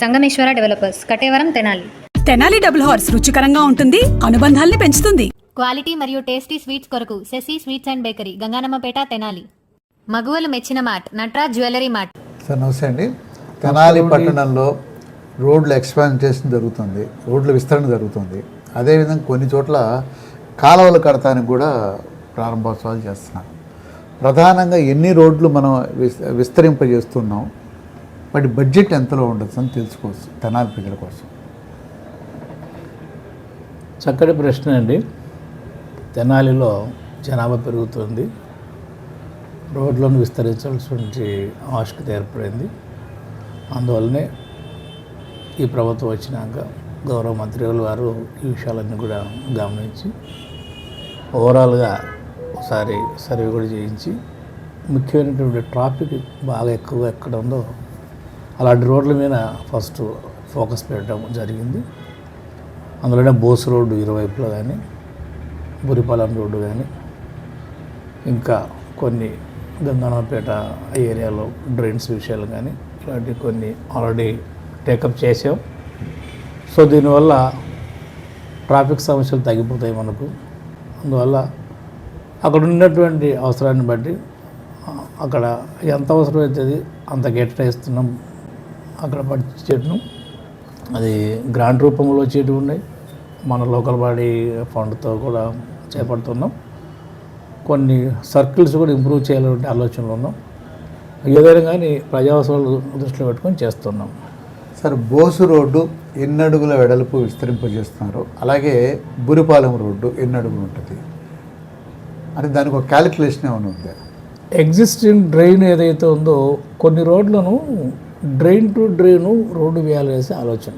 Sangameswara developers Katevaram Tenali. Tenali double horse రుచికరంగా ఉంటుంది అనుబంధాల్ని పెంచుతుంది. క్వాలిటీ మరియు టేస్టీ స్వీట్స్ కొరకు Sasi sweets and bakery Ganganammapeta Tenali. మగువలు మెచ్చిన mart Natraj jewellery mart sir నమస్తే అండి. తెనాలి పట్టణంలో రోడ్ల ఎక్స్పాన్షన్ జరుగుతుంది రోడ్ల విస్తరణ జరుగుతుంది. అదేవిధంగా కొన్ని చోట్ల కాలువలు కడతానికి కూడా ప్రారంభోత్సవాలు చేస్తున్నారు. ప్రధానంగా ఎన్ని రోడ్లు మనం విస్ విస్తరింపజేస్తున్నాం వాటి బడ్జెట్ ఎంతలో ఉండొచ్చు అని తెలుసుకోవచ్చు తెనాలి ప్రజల కోసం. చక్కటి ప్రశ్న అండి. తెనాలిలో జనాభా పెరుగుతుంది. రోడ్లను విస్తరించాల్సి ఆవశ్యకత ఏర్పడింది. అందువల్లనే ఈ ప్రభుత్వం వచ్చినాక గౌరవ మంత్రి వారు ఈ విషయాలన్నీ కూడా గమనించి ఓవరాల్గా ఒకసారి సర్వే కూడా చేయించి ముఖ్యమైనటువంటి ట్రాఫిక్ బాగా ఎక్కువగా ఎక్కడ ఉందో అలాంటి రోడ్ల మీద ఫస్ట్ ఫోకస్ పెట్టడం జరిగింది. అందులోనే బోస్ రోడ్డు ఇరువైపులో కానీ బురిపాలెం రోడ్డు కానీ ఇంకా కొన్ని గంగానపేట ఏరియాలో డ్రైన్స్ విషయాలు కానీ ఇలాంటి కొన్ని ఆల్రెడీ టేకప్ చేసాం సో దీనివల్ల ట్రాఫిక్ సమస్యలు తగ్గిపోతాయి మనకు. అందువల్ల అక్కడ ఉన్నటువంటి అవసరాన్ని బట్టి అక్కడ ఎంత అవసరం అవుతుంది అంత కేటాయిస్తున్నాం అక్కడ పట్టించేటను అది గ్రాంట్ రూపంలో వచ్చేటివి ఉన్నాయి. మన లోకల్ బాడీ ఫండ్తో కూడా చేపడుతున్నాం. కొన్ని సర్కిల్స్ కూడా ఇంప్రూవ్ చేయాలంటే ఆలోచనలు ఉన్నాం. ఏదైనా కానీ ప్రజా అవసరాలు దృష్టిలో పెట్టుకొని చేస్తున్నాం. సార్ బోసు రోడ్డు ఎన్ని అడుగుల వెడల్పు విస్తరింపజేస్తున్నారు. అలాగే బురిపాలెం రోడ్డు ఎన్ని అడుగులు ఉంటుంది. అని దానికి ఒక క్యాలిక్యులేషన్ ఏమైనా ఉందా? ఎగ్జిస్టింగ్ డ్రైన్ ఏదైతే ఉందో కొన్ని రోడ్లను డ్రైన్ టు డ్రైను రోడ్డు వేయాలనేసి ఆలోచన.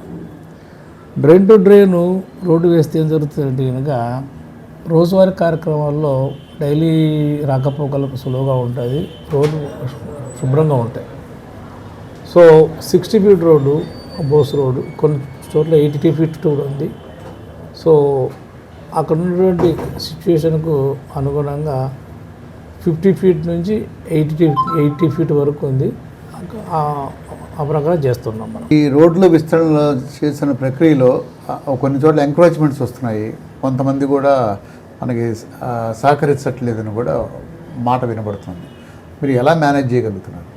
డ్రైన్ టు డ్రైను రోడ్డు వేస్తే ఏం జరుగుతుందంటే కనుక రోజువారీ కార్యక్రమాల్లో డైలీ రాకపోకలకు సులువుగా ఉంటుంది రోడ్డు శుభ్రంగా ఉంటాయి. So sixty feet road Bose road కొన్ని చోట్ల ఎయిటీ ఫీట్ కూడా ఉంది. సో అక్కడ ఉన్నటువంటి సిచ్యువేషన్కు అనుగుణంగా ఫిఫ్టీ ఫీట్ నుంచి ఎయిటీ ఎయిటీ ఫీట్ వరకు ఉంది. ఆ- ప్రకారం చేస్తున్నాం మనం. ఈ రోడ్ల విస్తరణ చేసిన ప్రక్రియలో కొన్ని చోట్ల ఎంక్రోచ్మెంట్స్ వస్తున్నాయి. కొంతమంది కూడా మనకి సహకరించట్లేదని కూడా మాట వినబడుతుంది. మీరు ఎలా మేనేజ్ చేయగలుగుతున్నారు?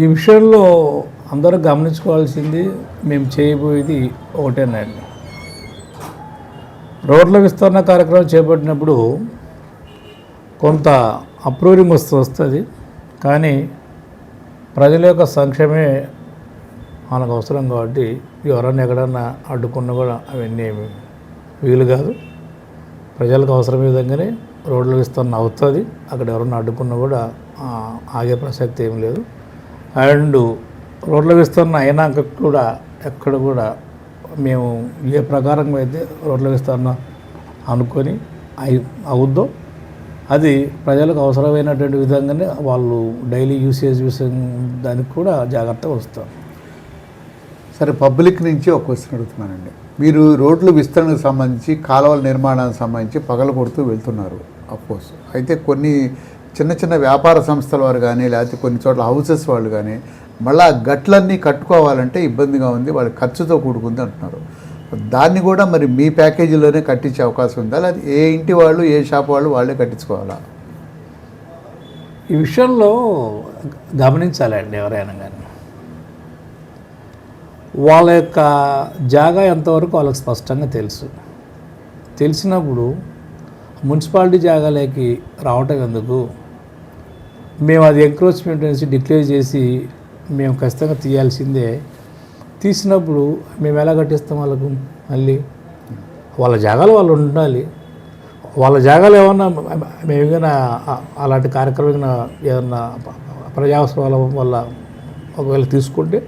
ఈ విషయంలో అందరూ గమనించుకోవాల్సింది మేము చేయబోయేది ఒకటేనండి. రోడ్ల విస్తరణ కార్యక్రమం చేపట్టినప్పుడు కొంత అప్రూవింగ్ వస్తూ వస్తుంది. కానీ ప్రజల యొక్క సంక్షేమే మనకు అవసరం కాబట్టి ఎవరన్నా ఎక్కడన్నా అడ్డుకున్నా కూడా అవన్నీ ఏమి వీలు కాదు. ప్రజలకు అవసరం విధంగానే రోడ్ల విస్తరణ అవుతుంది. అక్కడ ఎవరన్నా అడ్డుకున్నా కూడా ఆగే ప్రసక్తి ఏం లేదు. అండ్ రోడ్ల విస్తరణ అయినాక కూడా ఎక్కడ కూడా మేము ఏ ప్రకారంగా అయితే రోడ్ల విస్తరణ అనుకొని అయి అవుద్దో అది ప్రజలకు అవసరమైనటువంటి విధంగానే వాళ్ళు డైలీ యూసేజ్ విషయం దానికి కూడా జాగ్రత్తగా వస్తారు. సరే పబ్లిక్ నుంచి ఒక క్వశ్చన్ అడుగుతున్నానండి. మీరు రోడ్లు విస్తరణకు సంబంధించి కాలువల నిర్మాణానికి సంబంధించి పగల కొడుతూ వెళ్తున్నారు అఫ్కోర్స్ అయితే కొన్ని చిన్న చిన్న వ్యాపార సంస్థల వారు కానీ లేకపోతే కొన్ని చోట్ల హౌసెస్ వాళ్ళు కానీ మళ్ళీ ఆ గట్లన్నీ కట్టుకోవాలంటే ఇబ్బందిగా ఉంది వాళ్ళ ఖర్చుతో కూడుకుంది అంటున్నారు. దాన్ని కూడా మరి మీ ప్యాకేజీలోనే కట్టించే అవకాశం ఉందా? లేదా ఏ ఇంటి వాళ్ళు ఏ షాప్ వాళ్ళు వాళ్ళే కట్టించుకోవాలా? ఈ విషయంలో గమనించాలండి ఎవరైనా కానీ. వాళ్ళ యొక్క జాగా ఎంతవరకు వాళ్ళకి స్పష్టంగా తెలుసు. తెలిసినప్పుడు మున్సిపాలిటీ జాగాలోకి రావటం ఎందుకు? మేము అది ఎంక్రోచ్మెంట్ అనేసి డిక్లేర్ చేసి మేము ఖచ్చితంగా తీయాల్సిందే. తీసినప్పుడు మేము ఎలా కట్టిస్తాం వాళ్ళకు మళ్ళీ? వాళ్ళ జాగాలు వాళ్ళు ఉండాలి. వాళ్ళ జాగాలో ఏమన్నా మేము ఏమైనా అలాంటి కార్యక్రమం ఏమన్నా ఏదన్నా ప్రజావసరాల వల్ల ఒకవేళ తీసుకుంటే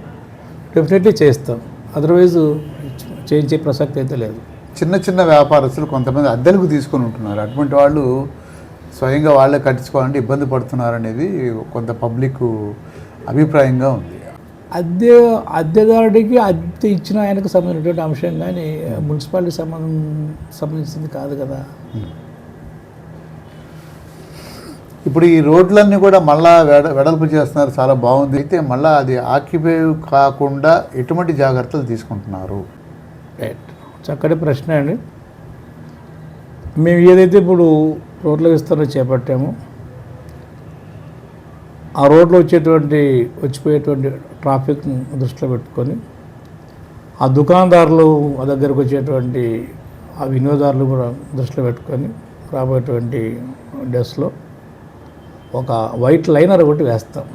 డెఫినెట్లీ చేస్తాం. అదర్వైజ్ చేయించే ప్రసక్తి అయితే లేదు. చిన్న చిన్న వ్యాపారస్తులు కొంతమంది అద్దెలకు తీసుకొని ఉంటున్నారు. అటువంటి వాళ్ళు స్వయంగా వాళ్ళే కట్టించుకోవాలంటే ఇబ్బంది పడుతున్నారు అనేది కొంత పబ్లిక్ అభిప్రాయంగా ఉంది. అద్దె అద్దెదారుడికి అద్దె ఇచ్చిన ఆయనకు సంబంధించినటువంటి అంశం కానీ మున్సిపాలిటీ సంబంధం సంబంధించింది కాదు కదా. ఇప్పుడు ఈ రోడ్లన్నీ కూడా మళ్ళా వెడ వెడల్పు చేస్తున్నారు చాలా బాగుంది. అయితే మళ్ళీ అది ఆక్యుపై కాకుండా ఎటువంటి జాగ్రత్తలు తీసుకుంటున్నారు? రైట్ చక్కటి ప్రశ్న అండి. మేము ఏదైతే ఇప్పుడు రోడ్ల విస్తరణ చేపట్టామో ఆ రోడ్లో వచ్చేటువంటి వచ్చిపోయేటువంటి ట్రాఫిక్ దృష్టిలో పెట్టుకొని ఆ దుకాణదారులు ఆ దగ్గరకు వచ్చేటువంటి ఆ వినియోగదారులు కూడా దృష్టిలో పెట్టుకొని రాబోయేటువంటి డేస్లో ఒక వైట్ లైనర్ ఒకటి వేస్తాం.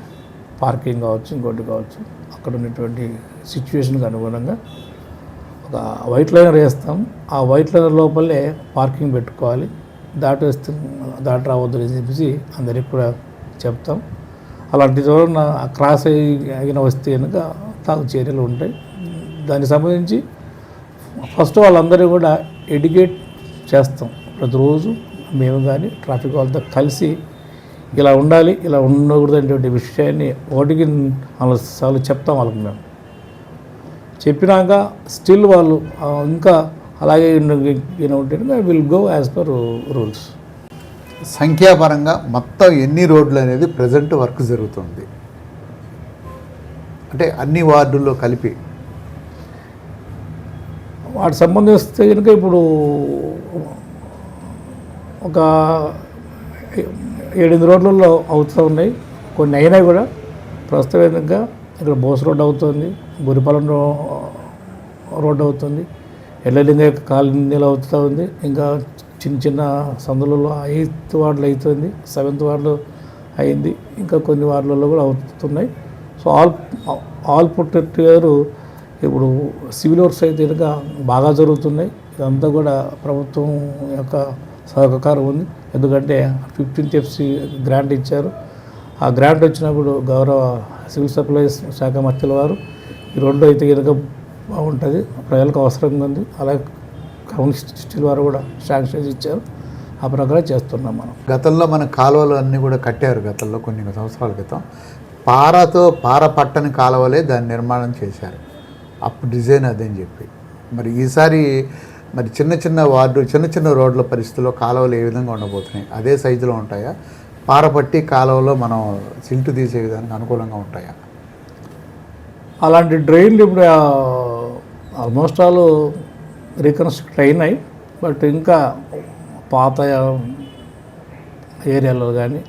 పార్కింగ్ కావచ్చు ఇంకోటి కావచ్చు అక్కడ ఉన్నటువంటి సిచ్యువేషన్కి అనుగుణంగా ఒక వైట్ లైనర్ వేస్తాం. ఆ వైట్ లైనర్ లోపలే పార్కింగ్ పెట్టుకోవాలి. దాటేస్తూ దాటి రావద్దు అని చెప్పేసి అందరికి కూడా చెప్తాం. అలాంటి చోట క్రాస్ అయి అయిన వస్తే కనుక తాగు చర్యలు ఉంటాయి. దానికి సంబంధించి ఫస్ట్ వాళ్ళందరూ కూడా ఎడ్యుకేట్ చేస్తాం. ప్రతిరోజు మేము కానీ ట్రాఫిక్ వాళ్ళతో కలిసి ఇలా ఉండాలి ఇలా ఉండకూడదు అనేటువంటి విషయాన్ని ఒకటికి నాలుగు సార్లు చెప్తాం వాళ్ళకి మేము. చెప్పినాక స్టిల్ వాళ్ళు ఇంకా అలాగే ఉంటే will go as per rules. సంఖ్యాపరంగా మొత్తం ఎన్ని రోడ్లు అనేది ప్రజెంట్ వర్క్ జరుగుతుంది. అంటే అన్ని వార్డుల్లో కలిపి. వాటి సంబంధిస్తే కనుక ఇప్పుడు ఒక ఏడెనిమిది రోడ్లలో అవుతూ ఉన్నాయి. కొన్ని అయినాయి కూడా ప్రస్తుతం విధంగా ఇక్కడ బోస్ రోడ్ అవుతుంది గురిపాలెం రో- రోడ్ అవుతుంది ఎల్లలింగ కాలనీలు అవుతూ ఉంది. ఇంకా చిన్న చిన్న సందులలో ఎయిత్ వార్డులో అవుతుంది సెవెంత్ వార్డులో అయింది ఇంకా కొన్ని వార్డులలో కూడా అవుతున్నాయి. సో ఆల్ ఆల్ ప్రొటెక్ట్ గారు ఇప్పుడు సివిల్ వర్క్స్ అయితే కనుక బాగా జరుగుతున్నాయి. ఇదంతా కూడా ప్రభుత్వం యొక్క సహకారం ఉంది. ఎందుకంటే ఫిఫ్టీన్త్ ఎఫ్సి గ్రాంట్ ఇచ్చారు. ఆ గ్రాంట్ వచ్చినప్పుడు గౌరవ సివిల్ సప్లైస్ శాఖ మంత్రుల వారు ఈ రెండు అయితే కనుక బాగుంటుంది ప్రజలకు అవసరంగా ఉంది. అలాగే కమ్యూనిస్ట్ వారు కూడా శాంక్షన్ ఇచ్చారు. ఆ ప్రకారం చేస్తున్నాం మనం. గతంలో మన కాలువలు అన్నీ కూడా కట్టారు గతంలో కొన్ని సంవత్సరాల క్రితం. పారతో పార పట్టని కాలువలే దాన్ని నిర్మాణం చేశారు. అప్పుడు డిజైన్ అదని చెప్పి. మరి ఈసారి మరి చిన్న చిన్న వార్డు చిన్న చిన్న రోడ్ల పరిస్థితుల్లో కాలువలు ఏ విధంగా ఉండబోతున్నాయి? అదే సైజులో ఉంటాయా? పార పట్టి కాలువలో మనం సిల్ట్ తీసే విధానికి అనుకూలంగా ఉంటాయా? అలాంటి డ్రైన్లు ఇప్పుడు ఆల్మోస్ట్ ఆల్ రికన్స్ట్రక్ట్ అయినాయి. బట్ ఇంకా పాత ఏరియాలో కానీ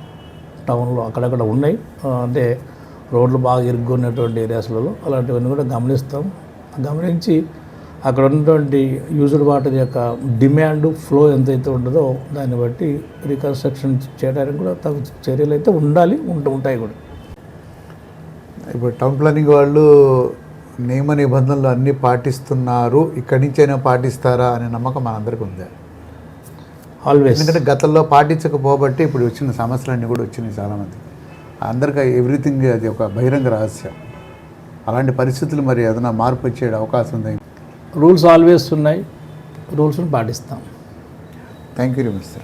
టౌన్లో అక్కడక్కడ ఉన్నాయి. అంటే రోడ్లు బాగా ఇరుక్కున్నటువంటి ఏరియాస్లలో అలాంటివన్నీ కూడా గమనిస్తాం. గమనించి అక్కడ ఉన్నటువంటి యూజ్డ్ వాటర్ యొక్క డిమాండ్ ఫ్లో ఎంతైతే ఉంటుందో దాన్ని బట్టి రికన్స్ట్రక్షన్ చేయడానికి కూడా తగు చర్యలు అయితే ఉండాలి ఉంటూ ఉంటాయి కూడా. ఇప్పుడు టౌన్ ప్లానింగ్ వాళ్ళు నియమ నిబంధనలు అన్నీ పాటిస్తున్నారు. ఇక్కడి నుంచైనా పాటిస్తారా అనే నమ్మకం మనందరికీ ఉందా? ఆల్వేస్ ఎందుకంటే గతంలో పాటించకపోబట్టి ఇప్పుడు వచ్చిన సమస్యలన్నీ కూడా వచ్చినాయి చాలామంది అందరికీ ఎవ్రీథింగ్ అది ఒక బహిరంగ రహస్యం. అలాంటి పరిస్థితులు మరి ఏదైనా మార్పు వచ్చే అవకాశం ఉంది? రూల్స్ ఆల్వేస్ ఉన్నాయి. రూల్స్ని పాటిస్తాం. Thank you mister